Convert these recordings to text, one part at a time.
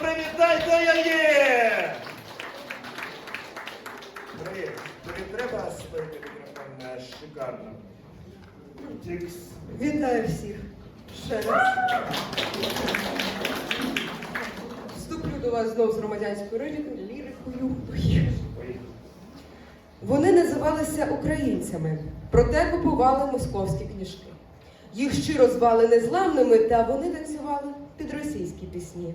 привітайте її! Тобі треба спити мікрофон шикарно. Тікс. Вітаю всіх. Ще раз. Вступлю до вас знов з громадянською лірикою. Вони називалися українцями, проте купували московські книжки. Їх щиро звали незламними, та вони танцювали під російські пісні.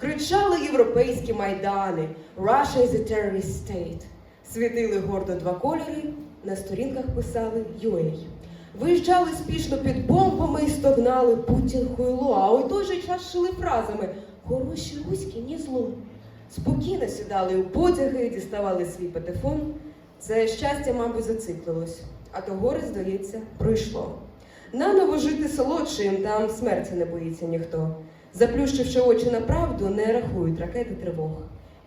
Кричали європейські майдани Russia is a terrorist state. Світили гордо два кольори, на сторінках писали UA. Виїжджали спішно під бомбами і стогнали Путін хуйло, а у той же час шили фразами Хороші руські, ні зло. Спокійно сідали у потяги, діставали свій патефон. Це щастя, мабуть, зациклилось, а то горе, здається, пройшло. Наново жити солодшим, там смерті не боїться ніхто. Заплющивши очі на правду, не рахують ракети тривог.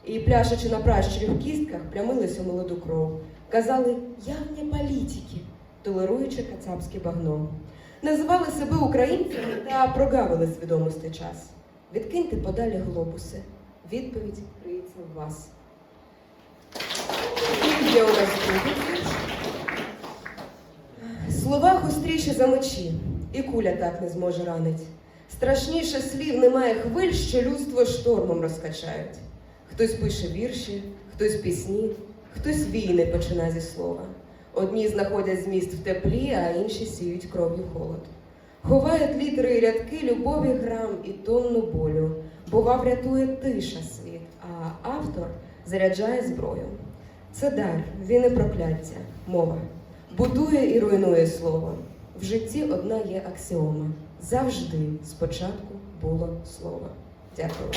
І пляшучи на пращурі в кістках, плямились у молоду кров. Казали явні політики, толеруючи кацапське багно. Називали себе українцями та прогавили свідомості час. Відкиньте подалі глобуси. Відповідь криється в вас. Є у вірш. Слова гостріші за мечі, і куля так не зможе ранить. Страшніше слів немає хвиль, що людство штормом розкачають. Хтось пише вірші, хтось пісні, хтось війни починає зі слова. Одні знаходять зміст в теплі, а інші сіють кров'ю холод. Ховають літери і рядки любові грам і тонну болю. Бува врятує тиша світ, а автор заряджає зброю. Це дар, він і прокляття, мова. Будує і руйнує слово. В житті одна є аксіома. Завжди спочатку було слово. Дякую.